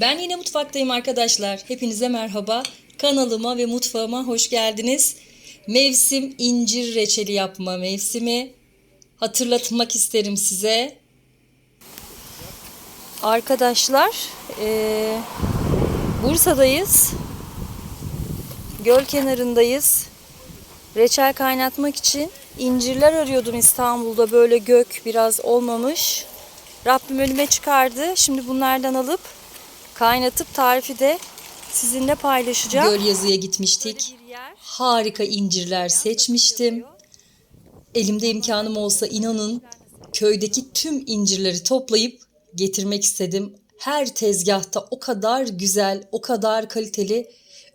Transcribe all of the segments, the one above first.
Ben yine mutfaktayım arkadaşlar. Hepinize merhaba. Kanalıma ve mutfağıma hoş geldiniz. Mevsim incir reçeli yapma mevsimi. Hatırlatmak isterim size. Arkadaşlar, eee, Bursa'dayız. Göl kenarındayız. Reçel kaynatmak için incirler arıyordum İstanbul'da. Böyle gök biraz olmamış. Rabbim önüme çıkardı. Şimdi bunlardan alıp kaynatıp tarifi de sizinle paylaşacağım. Göl yazıya gitmiştik. Harika incirler seçmiştim. Elimde imkanım olsa inanın köydeki tüm incirleri toplayıp getirmek istedim. Her tezgahta o kadar güzel, o kadar kaliteli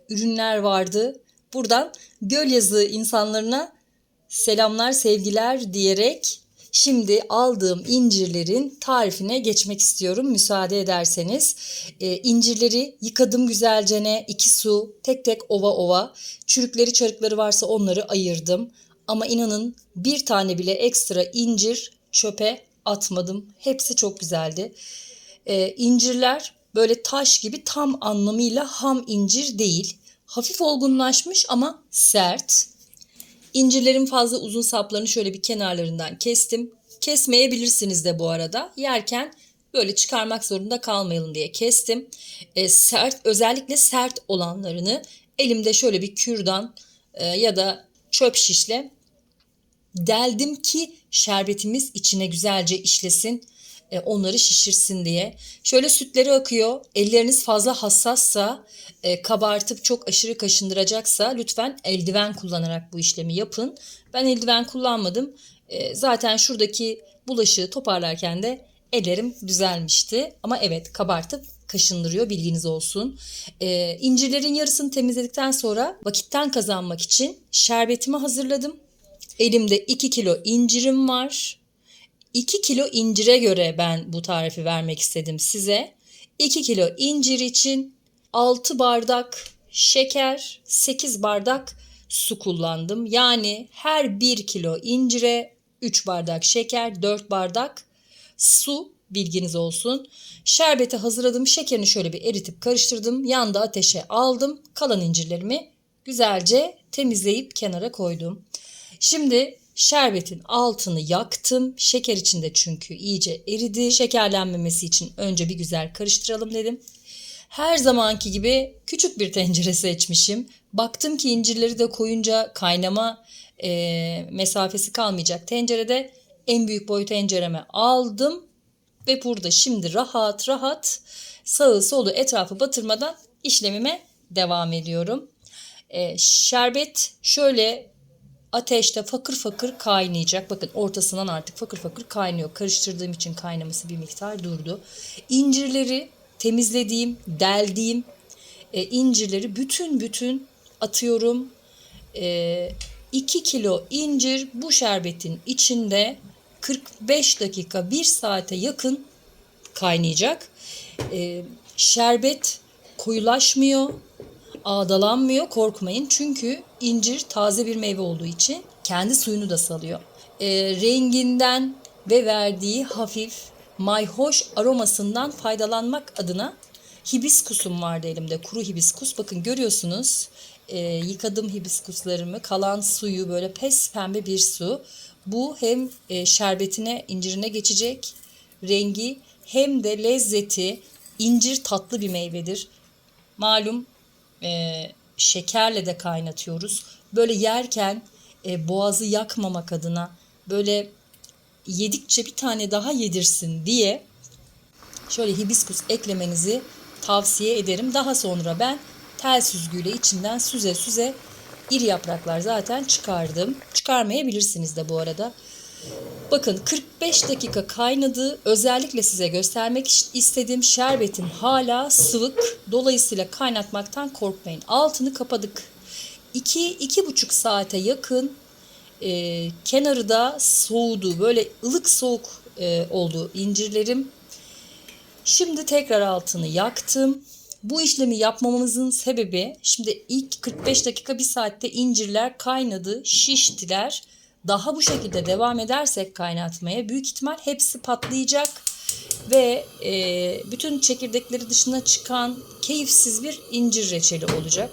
ürünler vardı. Buradan göl yazı insanlarına selamlar, sevgiler diyerek şimdi aldığım incirlerin tarifine geçmek istiyorum müsaade ederseniz. Ee, incirleri yıkadım güzelce iki su tek tek ova ova. Çürükleri çarıkları varsa onları ayırdım. Ama inanın bir tane bile ekstra incir çöpe atmadım. Hepsi çok güzeldi. Ee, incirler böyle taş gibi tam anlamıyla ham incir değil. Hafif olgunlaşmış ama sert. İncirlerin fazla uzun saplarını şöyle bir kenarlarından kestim. Kesmeyebilirsiniz de bu arada. Yerken böyle çıkarmak zorunda kalmayalım diye kestim. E, sert özellikle sert olanlarını elimde şöyle bir kürdan e, ya da çöp şişle deldim ki şerbetimiz içine güzelce işlesin e, onları şişirsin diye. Şöyle sütleri akıyor. Elleriniz fazla hassassa, e, kabartıp çok aşırı kaşındıracaksa lütfen eldiven kullanarak bu işlemi yapın. Ben eldiven kullanmadım. E, zaten şuradaki bulaşığı toparlarken de ellerim düzelmişti. Ama evet kabartıp kaşındırıyor bilginiz olsun. E, incirlerin yarısını temizledikten sonra vakitten kazanmak için şerbetimi hazırladım. Elimde 2 kilo incirim var. 2 kilo incire göre ben bu tarifi vermek istedim size. 2 kilo incir için 6 bardak şeker, 8 bardak su kullandım. Yani her 1 kilo incire 3 bardak şeker, 4 bardak su bilginiz olsun. Şerbeti hazırladım. Şekerini şöyle bir eritip karıştırdım. Yanda ateşe aldım. Kalan incirlerimi güzelce temizleyip kenara koydum. Şimdi Şerbetin altını yaktım. Şeker içinde çünkü iyice eridi. Şekerlenmemesi için önce bir güzel karıştıralım dedim. Her zamanki gibi küçük bir tencere seçmişim. Baktım ki incirleri de koyunca kaynama e, mesafesi kalmayacak. Tencerede en büyük boy tencereme aldım. Ve burada şimdi rahat rahat sağı solu etrafı batırmadan işlemime devam ediyorum. E, şerbet şöyle ateşte fakır fakır kaynayacak. Bakın ortasından artık fakır fakır kaynıyor. Karıştırdığım için kaynaması bir miktar durdu. İncirleri temizlediğim, deldiğim e, incirleri bütün bütün atıyorum. E, 2 kilo incir bu şerbetin içinde 45 dakika 1 saate yakın kaynayacak. E, şerbet koyulaşmıyor ağdalanmıyor korkmayın. Çünkü incir taze bir meyve olduğu için kendi suyunu da salıyor. E, renginden ve verdiği hafif mayhoş aromasından faydalanmak adına hibiskusum vardı elimde. Kuru hibiskus. Bakın görüyorsunuz e, yıkadım hibiskuslarımı. Kalan suyu böyle pes pembe bir su. Bu hem e, şerbetine, incirine geçecek rengi hem de lezzeti. İncir tatlı bir meyvedir. Malum e, şekerle de kaynatıyoruz. Böyle yerken e, boğazı yakmamak adına böyle yedikçe bir tane daha yedirsin diye şöyle hibiskus eklemenizi tavsiye ederim. Daha sonra ben tel süzgüyle içinden süze süze iri yapraklar zaten çıkardım. Çıkarmayabilirsiniz de bu arada. Bakın 45 dakika kaynadı. Özellikle size göstermek istediğim şerbetin hala sıvık. Dolayısıyla kaynatmaktan korkmayın. Altını kapadık. 2-2,5 saate yakın e, kenarı da soğudu. Böyle ılık soğuk e, oldu incirlerim. Şimdi tekrar altını yaktım. Bu işlemi yapmamızın sebebi şimdi ilk 45 dakika bir saatte incirler kaynadı, şiştiler daha bu şekilde devam edersek kaynatmaya büyük ihtimal hepsi patlayacak. ve e, bütün çekirdekleri dışına çıkan keyifsiz bir incir reçeli olacak.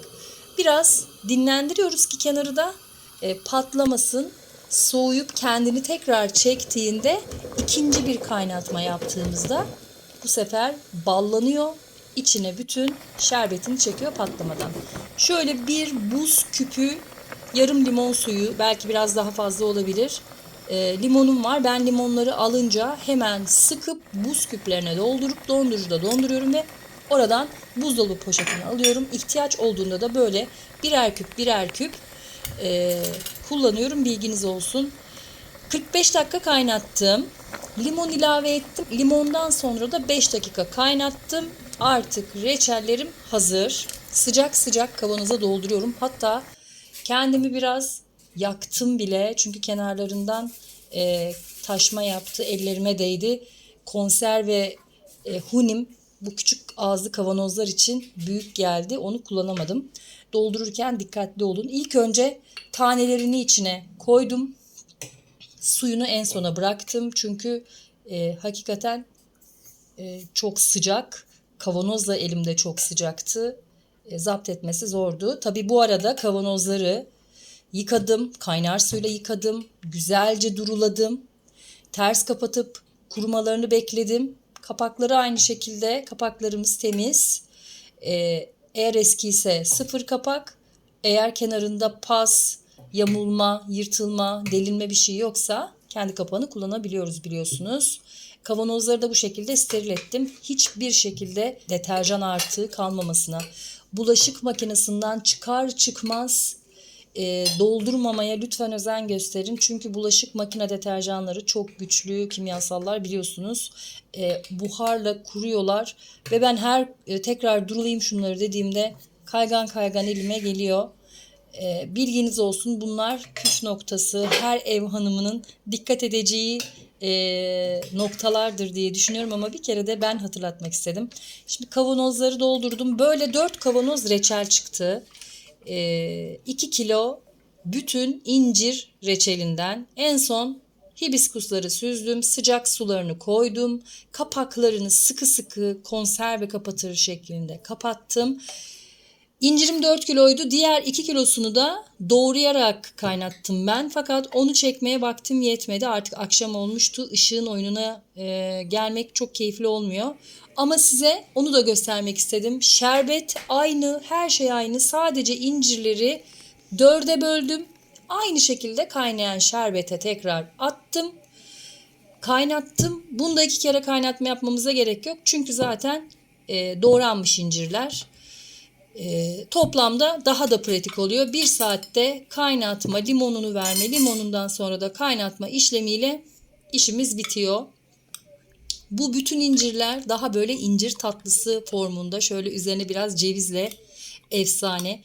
Biraz dinlendiriyoruz ki kenarı da e, patlamasın. Soğuyup kendini tekrar çektiğinde ikinci bir kaynatma yaptığımızda bu sefer ballanıyor. içine bütün şerbetini çekiyor patlamadan. Şöyle bir buz küpü yarım limon suyu belki biraz daha fazla olabilir. E, limonum var. Ben limonları alınca hemen sıkıp buz küplerine doldurup dondurucuda donduruyorum ve oradan buzdolabı poşetine alıyorum. İhtiyaç olduğunda da böyle birer küp birer küp e, kullanıyorum. Bilginiz olsun. 45 dakika kaynattım. Limon ilave ettim. Limondan sonra da 5 dakika kaynattım. Artık reçellerim hazır. Sıcak sıcak kavanoza dolduruyorum. Hatta kendimi biraz yaktım bile. Çünkü kenarlarından e, taşma yaptı. Ellerime değdi. Konserve e, hunim bu küçük ağızlı kavanozlar için büyük geldi. Onu kullanamadım. Doldururken dikkatli olun. İlk önce tanelerini içine koydum. Suyunu en sona bıraktım. Çünkü e, hakikaten e, çok sıcak. Kavanoz da elimde çok sıcaktı. E, zapt etmesi zordu. Tabi bu arada kavanozları yıkadım. Kaynar suyla yıkadım. Güzelce duruladım. Ters kapatıp kurumalarını bekledim. Kapakları aynı şekilde. Kapaklarımız temiz. Ee, eğer eski ise sıfır kapak. Eğer kenarında pas, yamulma, yırtılma, delinme bir şey yoksa kendi kapağını kullanabiliyoruz biliyorsunuz. Kavanozları da bu şekilde steril ettim. Hiçbir şekilde deterjan artığı kalmamasına. Bulaşık makinesinden çıkar çıkmaz e, doldurmamaya lütfen özen gösterin. Çünkü bulaşık makine deterjanları çok güçlü kimyasallar biliyorsunuz. E, buharla kuruyorlar ve ben her e, tekrar durulayım şunları dediğimde kaygan kaygan elime geliyor. E, bilginiz olsun bunlar püf noktası. Her ev hanımının dikkat edeceği e, noktalardır diye düşünüyorum ama bir kere de ben hatırlatmak istedim. Şimdi kavanozları doldurdum. Böyle 4 kavanoz reçel çıktı. 2 e, kilo bütün incir reçelinden en son hibiskusları süzdüm, sıcak sularını koydum, kapaklarını sıkı sıkı konserve kapatır şeklinde kapattım. İncirim 4 kiloydu. Diğer 2 kilosunu da doğrayarak kaynattım ben. Fakat onu çekmeye vaktim yetmedi. Artık akşam olmuştu. Işığın oyununa e, gelmek çok keyifli olmuyor. Ama size onu da göstermek istedim. Şerbet aynı, her şey aynı. Sadece incirleri dörde böldüm. Aynı şekilde kaynayan şerbete tekrar attım. Kaynattım. Bunda iki kere kaynatma yapmamıza gerek yok. Çünkü zaten e, doğranmış incirler. E, toplamda daha da pratik oluyor. Bir saatte kaynatma, limonunu verme, limonundan sonra da kaynatma işlemiyle işimiz bitiyor. Bu bütün incirler daha böyle incir tatlısı formunda. Şöyle üzerine biraz cevizle efsane.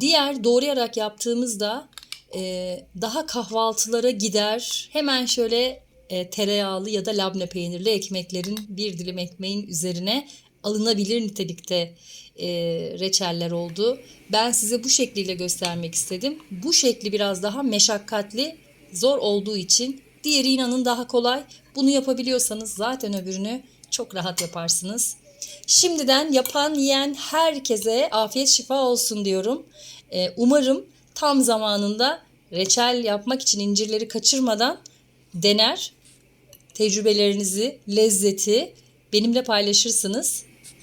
Diğer doğrayarak yaptığımızda e, daha kahvaltılara gider. Hemen şöyle e, tereyağlı ya da labne peynirli ekmeklerin bir dilim ekmeğin üzerine alınabilir nitelikte e, reçeller oldu. Ben size bu şekliyle göstermek istedim. Bu şekli biraz daha meşakkatli, zor olduğu için diğeri inanın daha kolay. Bunu yapabiliyorsanız zaten öbürünü çok rahat yaparsınız. Şimdiden yapan yiyen herkese afiyet şifa olsun diyorum. Ee, umarım tam zamanında reçel yapmak için incirleri kaçırmadan dener. Tecrübelerinizi, lezzeti benimle paylaşırsınız.